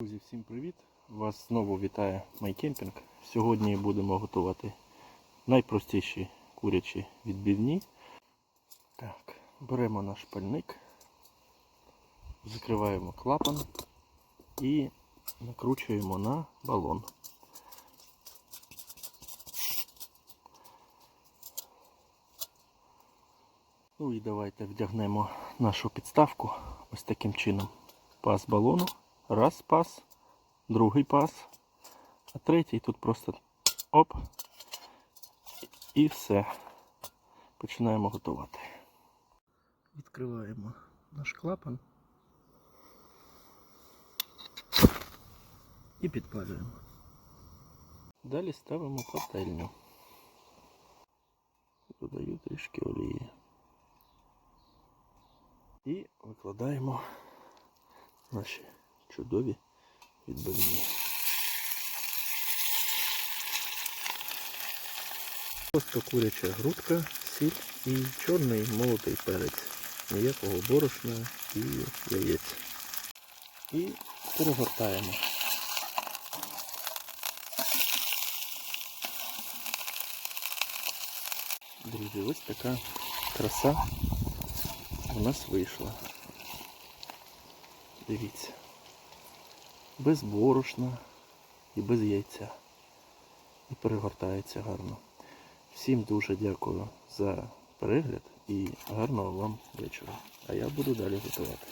Друзі, всім привіт! Вас знову вітає MyCamping. Сьогодні будемо готувати найпростіші курячі відбивні. Так, беремо наш пальник, закриваємо клапан і накручуємо на балон. Ну і давайте вдягнемо нашу підставку ось таким чином. Пас балону. Раз пас, другий пас, а третій тут просто оп. І все. Починаємо готувати. Відкриваємо наш клапан і підпалюємо. Далі ставимо пательню. Додаю трішки олії. І викладаємо наші чудові відбивні. Просто куряча грудка, сіль і чорний молотий перець. Ніякого борошна і яєць. І перегортаємо. Друзі, ось така краса у нас вийшла. Дивіться. Без борошна і без яйця. І перегортається гарно. Всім дуже дякую за перегляд і гарного вам вечора. А я буду далі готувати.